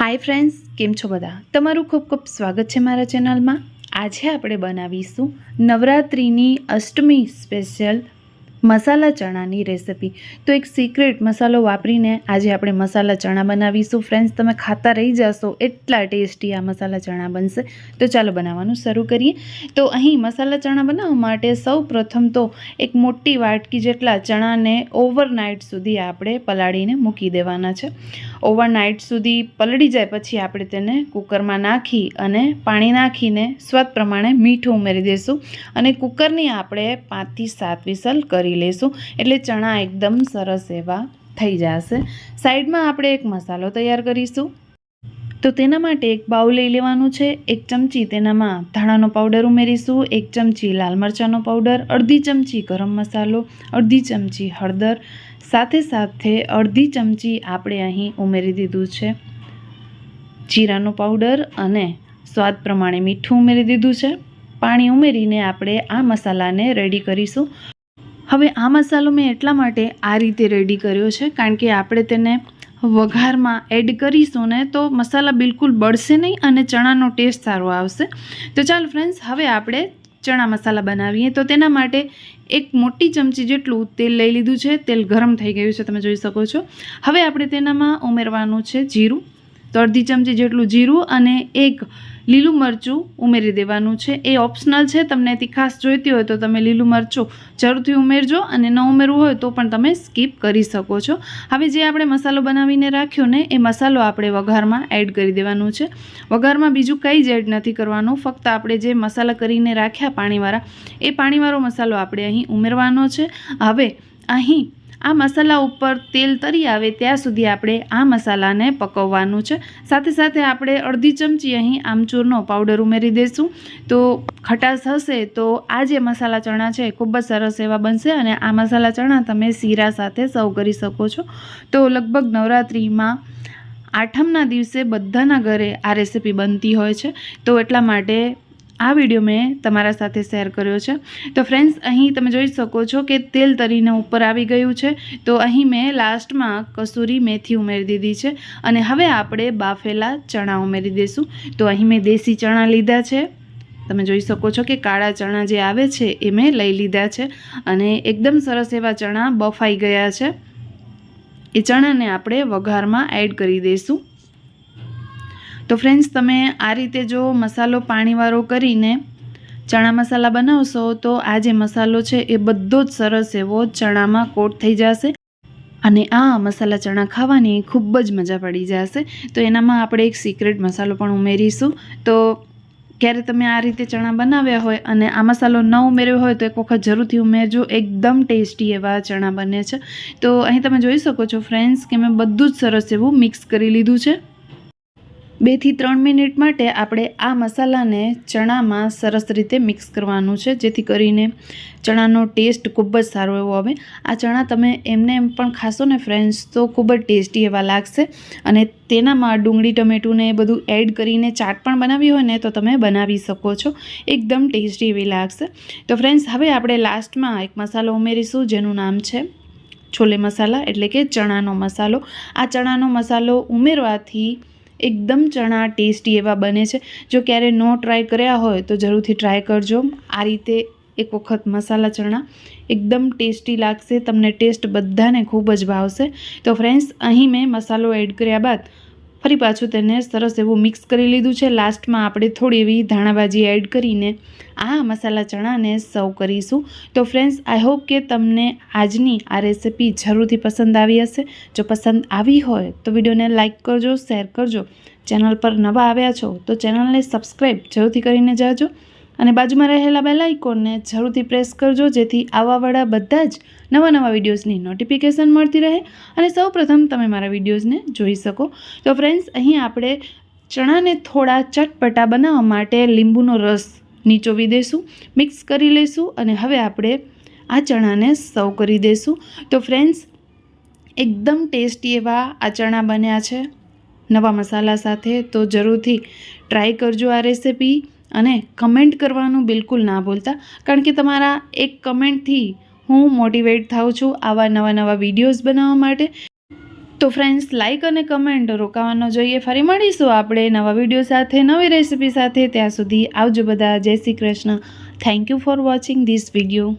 Hi friends કેમ છો બધા? તમારું ખૂબ ખૂબ સ્વાગત છે મારા ચેનલમાં. આજે આપણે બનાવીશું નવરાત્રિની અષ્ટમી સ્પેશિયલ મસાલા ચણાની રેસિપી. તો એક સિક્રેટ મસાલો વાપરીને આજે આપણે મસાલા ચણા બનાવીશું. ફ્રેન્ડ્સ તમે ખાતા રહી જશો. એટલા ટેસ્ટી આ મસાલા ચણા બનશે. તો ચાલો બનાવવાનું શરૂ કરીએ. તો અહીં મસાલા ચણા બનાવવા માટે સૌ પ્રથમ તો એક મોટી વાટકી જેટલા ચણાને ઓવરનાઇટ સુધી આપણે પલાળીને મૂકી દેવાના છે. ઓવરનાઇટ સુધી પલળી જાય પછી આપણે તેને કુકરમાં નાખી અને પાણી નાખીને સ્વાદ પ્રમાણે મીઠું ઉમેરી દઈશું અને કુકરની આપણે પાંચથી સાત વિસલ કરી લઈશું એટલે ચણા એકદમ સરસ એવા થઈ જશે. સાઈડમાં આપણે એક મસાલો તૈયાર કરીશું. તો તેના માટે એક બાઉલ લઈ લેવાનું છે. એક ચમચી તેનામાં ધાણાનો પાવડર ઉમેરીશું. એક ચમચી લાલ મરચાંનો પાવડર, અડધી ચમચી ગરમ મસાલો, અડધી ચમચી હળદર, સાથે સાથે અડધી ચમચી આપણે અહીં ઉમેરી દીધું છે. જીરાનો પાવડર અને સ્વાદ પ્રમાણે મીઠું ઉમેરી દીધું છે. પાણી ઉમેરીને આપણે આ મસાલાને રેડી કરીશું. હવે આ મસાલો મેં એટલા માટે આ રીતે રેડી કર્યો છે, કારણ કે આપણે તેને વઘારમાં એડ કરીશું ને તો મસાલા બિલકુલ બળશે નહીં અને ચણાનો ટેસ્ટ સારો આવશે. તો ચાલો ફ્રેન્ડ્સ હવે આપણે ચણા મસાલા બનાવીએ. તો તેના માટે એક મોટી ચમચી જેટલું તેલ લઈ લીધું છે. તેલ ગરમ થઈ ગયું છે, તમે જોઈ શકો છો. હવે આપણે તેનામાં ઉમેરવાનું છે જીરું. તો અડધી ચમચી જેટલું જીરું અને એક લીલું મરચું ઉમેરી દેવાનું છે. એ ઓપ્શનલ છે. તમને તીખાસ જોઈતી હોય તો તમે લીલું મરચું જરૂરથી ઉમેરજો અને ન ઉમેરવું હોય તો પણ તમે સ્કીપ કરી શકો છો. હવે જે આપણે મસાલો બનાવીને રાખ્યો ને, એ મસાલો આપણે વઘારમાં એડ કરી દેવાનું છે. વઘારમાં બીજું કંઈ જ એડ નથી કરવાનું. ફક્ત આપણે જે મસાલા કરીને રાખ્યા પાણીવાળા, એ પાણીવાળો મસાલો આપણે અહીં ઉમેરવાનો છે. હવે અહીં આ મસાલા ઉપર તેલ તરી આવે ત્યાં સુધી આપણે આ મસાલાને પકવવાનું છે. સાથે સાથે આપણે અડધી ચમચી અહીં આમચૂરનો પાવડર ઉમેરી દઈશું. તો ખટાશ હશે તો આ જે મસાલા ચણા છે ખૂબ જ સરસ એવા બનશે અને આ મસાલા ચણા તમે શીરા સાથે સર્વ કરી શકો છો. તો લગભગ નવરાત્રિમાં આઠમના દિવસે બધાના ઘરે આ રેસીપી બનતી હોય છે. તો એટલા માટે આ વીડિયો મેં તમારા સાથે શેર કર્યો છે. તો ફ્રેન્ડ્સ અહીં તમે જોઈ શકો છો કે તેલ તરીને ઉપર આવી ગયું છે. તો અહીં મેં લાસ્ટમાં કસૂરી મેથી ઉમેરી દીધી છે અને હવે આપણે બાફેલા ચણા ઉમેરી દઈશું તો અહીં મેં દેશી ચણા લીધા છે. તમે જોઈ શકો છો કે કાળા ચણા જે આવે છે એ મેં લઈ લીધા છે અને એકદમ સરસ એવા ચણા બફાઈ ગયા છે. એ ચણાને આપણે વઘારમાં એડ કરી દઈશું તો ફ્રેન્ડ્સ તમે આ રીતે જો મસાલો પાણીવાળો કરીને ચણા મસાલા બનાવશો, તો આ જે મસાલો છે એ બધો જ સરસ એવો ચણામાં કોટ થઈ જશે અને આ મસાલા ચણા ખાવાની ખૂબ જ મજા પડી જશે. તો એનામાં આપણે એક સિક્રેટ મસાલો પણ ઉમેરીશું. તો ક્યારે તમે આ રીતે ચણા બનાવ્યા હોય અને આ મસાલો ન ઉમેર્યો હોય, તો એક વખત જરૂરથી ઉમેરજો. એકદમ ટેસ્ટી એવા ચણા બને છે. તો અહીં તમે જોઈ શકો છો ફ્રેન્ડ્સ કે મેં બધું જ સરસ એવું મિક્સ કરી લીધું છે. બેથી ત્રણ મિનિટ માટે આપણે આ મસાલાને ચણામાં સરસ રીતે મિક્સ કરવાનું છે, જેથી કરીને ચણાનો ટેસ્ટ ખૂબ જ સારો એવો આવે. આ ચણા તમે એમને એમ પણ ખાશો ને ફ્રેન્ડ્સ તો ખૂબ જ ટેસ્ટી એવા લાગશે. અને તેનામાં ડુંગળી, ટમેટું ને એ બધું એડ કરીને ચાટ પણ બનાવી હોય ને, તો તમે બનાવી શકો છો. એકદમ ટેસ્ટી એવી લાગશે. તો ફ્રેન્ડ્સ હવે આપણે લાસ્ટમાં એક મસાલો ઉમેરીશું, જેનું નામ છે છોલે મસાલા, એટલે કે ચણાનો મસાલો. આ ચણાનો મસાલો ઉમેરવાથી એકદમ ચણા ટેસ્ટી એવા બને છે. જો ક્યારે નો ટ્રાય કર્યા હોય તો જરૂરથી ટ્રાય કરજો. આ રીતે એક વખત મસાલા ચણા એકદમ ટેસ્ટી લાગશે. તમને ટેસ્ટ બધાને ખૂબ જ ભાવશે. તો ફ્રેન્ડ્સ અહીં મેં મસાલો એડ કર્યા બાદ ફરી પાછું તેને સરસ એવું મિક્સ કરી લીધું છે. લાસ્ટમાં આપણે થોડી એવી ધાણાભાજી એડ કરીને આ મસાલા ચણાને સર્વ કરીશું. તો ફ્રેન્ડ્સ આઈ હોપ કે તમને આજની આ રેસીપી જરૂરથી પસંદ આવી હશે. જો પસંદ આવી હોય તો વિડીયોને લાઇક કરજો શેર કરજો. ચેનલ પર નવા આવ્યા છો તો ચેનલને સબસ્ક્રાઈબ જરૂરથી કરીને જાજો. અને બાજુમાં રહેલા બેલ આઇકોનને જરૂરથી પ્રેસ કરજો, જેથી આવાવાળા બધા જ નવા નવા વિડીયોઝની નોટિફિકેશન મળતી રહે. અને સૌપ્રથમ તમે મારા વિડીયોઝને જોઈ શકો. તો ફ્રેન્ડ્સ અહીં આપણે ચણાને થોડા ચટપટા બનાવવા માટે લીંબુનો રસ નીચોવી દઈશું મિક્સ કરી લઈશું અને હવે આપણે આ ચણાને સર્વ કરી દઈશું. તો ફ્રેન્ડ્સ એકદમ ટેસ્ટી એવા આ ચણા બન્યા છે. નવા મસાલા સાથે તો જરૂરથી ટ્રાય કરજો આ રેસિપી અને કમેન્ટ કરવાનું બિલકુલ ના ભૂલતા. કારણ કે તમારા એક કમેન્ટથી હું મોટિવેટ થાઉં છું આવા નવા નવા વિડીયોઝ બનાવવા માટે. તો ફ્રેન્ડ્સ લાઇક અને કમેન્ટ રોકાવાનો જોઈએ. ફરી મળીશું આપણે નવા વીડિયો સાથે, નવી રેસીપી સાથે. ત્યાં સુધી આવજો બધા. જય Shri Krishna. Thank you for watching this video